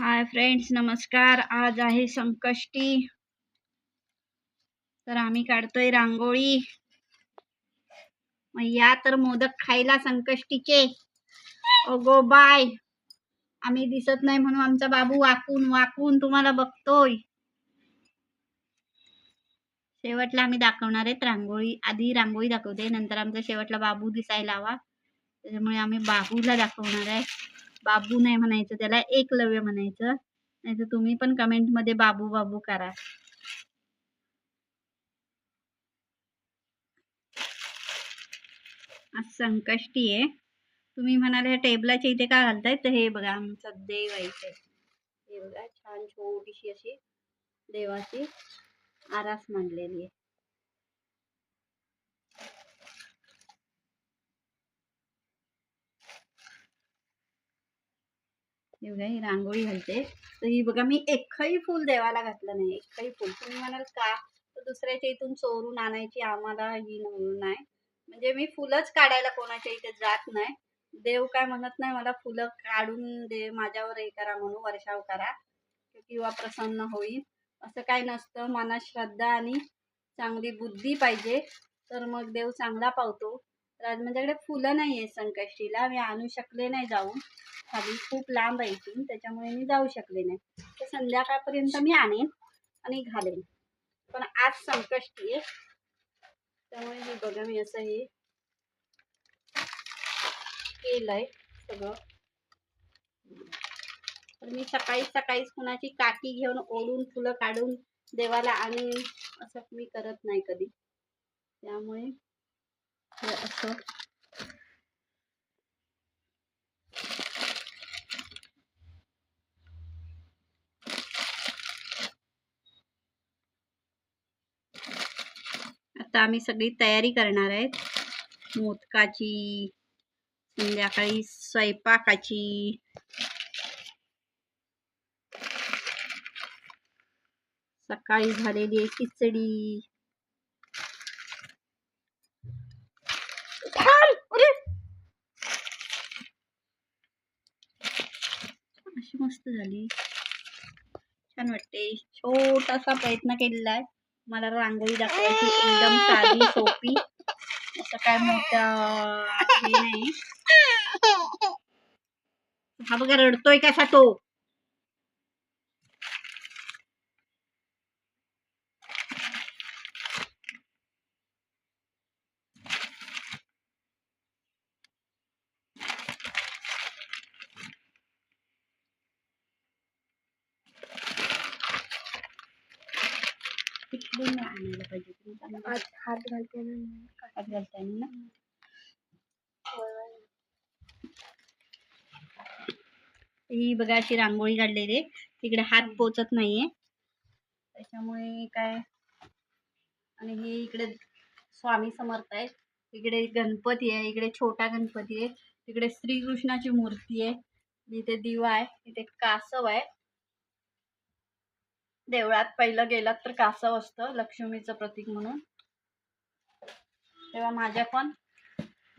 Hi friends नमस्कार. आज आहे संकष्टी. तर आम्ही काढतोय रांगोळी. मग या तर मोदक खायला संकष्टीचे. ओगो बाय. आम्ही दिसत नाही म्हणून आमचा बाबू वाकून वाकून तुम्हाला बघतोय. शेवटला आम्ही दाखवणार आहेत रांगोळी. आधी रांगोळी दाखवते नंतर आमचा शेवटला बाबू दिसायला हवा. त्याच्यामुळे आम्ही बाबूला दाखवणार आहे. बाबू नाही म्हणायचं त्याला एकलव्य म्हणायचं. नाही तर तुम्ही पण कमेंटमध्ये बाबू बाबू करा. आज संकष्टी आहे. तुम्ही म्हणाल ह्या टेबलाच्या इथे का घालताय तर हे बघा आमचं देव आहे हे बघा छान छोटीशी अशी देवाची आरास मांडलेली आहे. हे बघा ही रांगोळी घालते. तर ही बघा मी एकही फुल देवाला घातलं नाही. एकही फुल. तुम्ही म्हणाल का? तर दुसऱ्याच्या इथून चोरून आणायची आम्हाला ही नाही. म्हणजे मी फुलंच काढायला कोणाच्या इथे जात नाही. देव काय म्हणत नाही मला फुलं काढून दे माझ्यावर हे करा म्हणून वर्षाव करा. किंवा प्रसन्न होईल. असं काय नसतं. मनात श्रद्धा आणि चांगली बुद्धी पाहिजे. तर मग देव चांगला पावतो. तर आज माझ्याकडे फुलं नाही आहे संकष्टीला. मी आणू शकले नाही जाऊन. खाली खूप लांब आहे इथून त्याच्यामुळे मी जाऊ शकले नाही. तर संध्याकाळपर्यंत मी आणेन आणि घालेन. पण आज संकष्टी आहे. त्यामुळे हे बघा मी असं हे केलंय सगळं. तर मी सकाळी सकाळीच कुणाची काठी घेऊन ओढून फुलं काढून देवाला आणीन असं मी करत नाही कधी. त्यामुळे हे असं आता आम्ही सगळी तयारी करणार आहेत. मोदकाची संध्याकाळी स्वयंपाकाची. सकाळी झालेली आहे खिचडी. मस्त झाली. छान वाटते. छोटासा प्रयत्न केलेला आहे. मला रांगोळी दाखवायची एकदम साधी सोपी. असं काय मोठं हे नाही. हा बघा रडतोय कसा तो. आणायला पाहिजे हात. हात घालताना ना. ही बघा अशी रांगोळी काढलेली आहे. तिकडे हात पोचत नाहीये. त्याच्यामुळे काय? आणि हे इकडे स्वामी समर्थ आहे इकडे गणपती आहे. इकडे छोटा गणपती आहे. तिकडे श्रीकृष्णाची मूर्ती आहे. इथे दिवा आहे. इथे कासव आहे. देवळात पहिलं गेलात तर कासव असतं लक्ष्मीचं प्रतीक म्हणून. तेव्हा माझ्या पण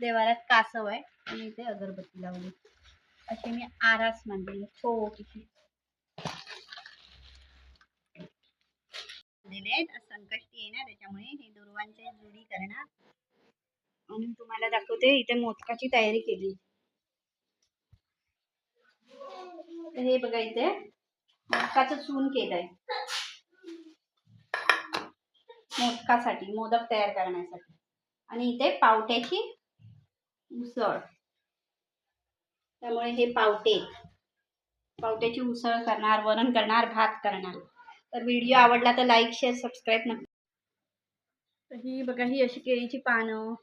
देवाऱ्यात कासव आहे. आणि इथे अगरबत्ती लावली. अशी मी आरास मांडली. छोटीशी किती. संकष्टी आहे ना त्याच्यामुळे हे दुर्वांचे जुडी करणार. आणि तुम्हाला दाखवते इथे मोदकाची तयारी केली. हे बघा इथे मोदकाचं चून केलंय. मोदकासाठी मोदक तयार करण्यासाठी. आणि इथे पावट्याची उसळ. त्यामुळे हे पावटे. पावट्याची उसळ करणार वरण करणार भात करणार. तर व्हिडिओ आवडला तर लाईक शेअर सबस्क्राईब नक्की तर ही बघा ही अशी केळीची पानं.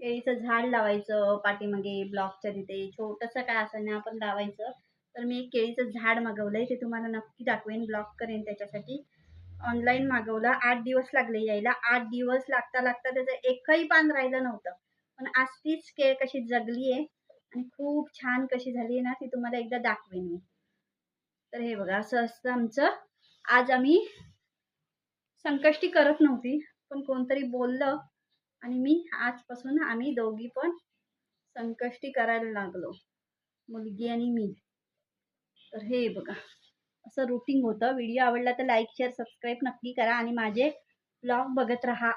केळीचं झाड लावायचं पाठीमागे ब्लॉकच्या तिथे. छोटंसं काय असं ना आपण लावायचं. तर मी एक केळीचं झाड मागवलंय ते तुम्हाला नक्की दाखवेन ब्लॉक करेन त्याच्यासाठी. ऑनलाईन मागवलं. आठ दिवस लागले यायला. आठ दिवस लागता लागता त्याचं एकही पान राहिलं नव्हतं. पण आज तीच केळ कशी जगली आहे आणि खूप छान कशी झाली आहे ना ती तुम्हाला एकदा दाखवेन मी. तर हे बघा असं असतं आमचं. आज आम्ही संकष्टी करत नव्हती पण कोणतरी बोललं आणि मी आजपासून आम्ही दोघी पण संकष्टी करायला लागलो. मुलगी आणि मी. तर हे बघा. असं रुटीन होतं. व्हिडिओ आवडला तर लाईक शेअर सबस्क्राईब नक्की करा आणि माझे ब्लॉग बघत राहा.